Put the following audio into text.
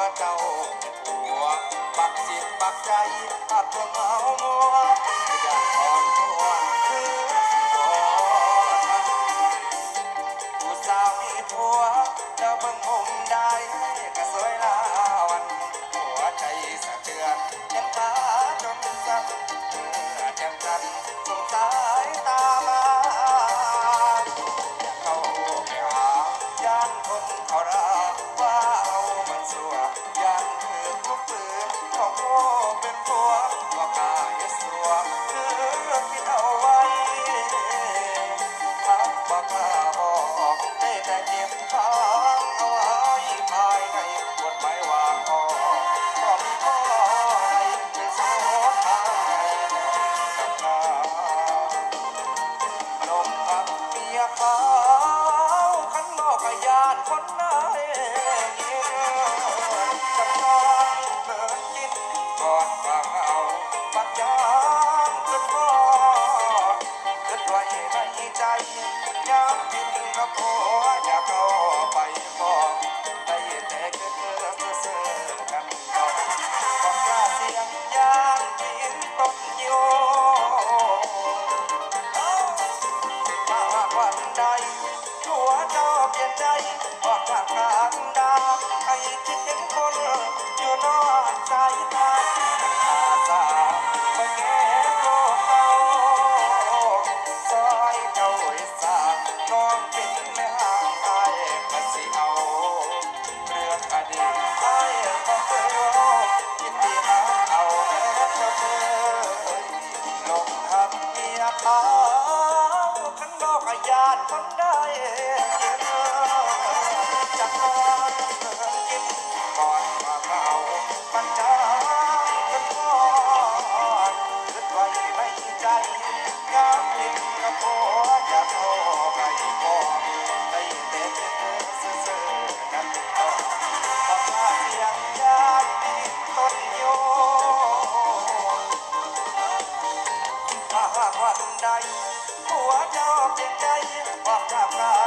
มาเจ้าเป็นผัวปักจิตปักใจอัดตัเงามัวอยากอ่อนตัวคือสิอนผู้สาวมีผัวเจ้าเบิ่งมุมได้ก็สวยลาวันหัวใจสะเทือนยังตาจนสั่นเมื่อเทียมกันสงสายตาบาอยากเข้าไปหาย่านคนเขารัก ยามกินกับพออย่าเข้าไปพอได้แต่กิดเกิเสือกันก่อนความกล้เสียงยามกินตกโยถ้าหวันใดหัวเจ้เปลี่ยนใจออกจากการดาใครคิดถึงคน ก็ญาติคนใด้จะนอนกินก่อนมาเราปัญจาคนก่อนรึไว้ไม่ใจงามพิมกับโพอยากโทรไปบอกได้แต่เจอซื่อๆกันต่อบอกว่าเสียงญาติต้นโยถ้าหากว่าใด Oh, I don't. Toca pra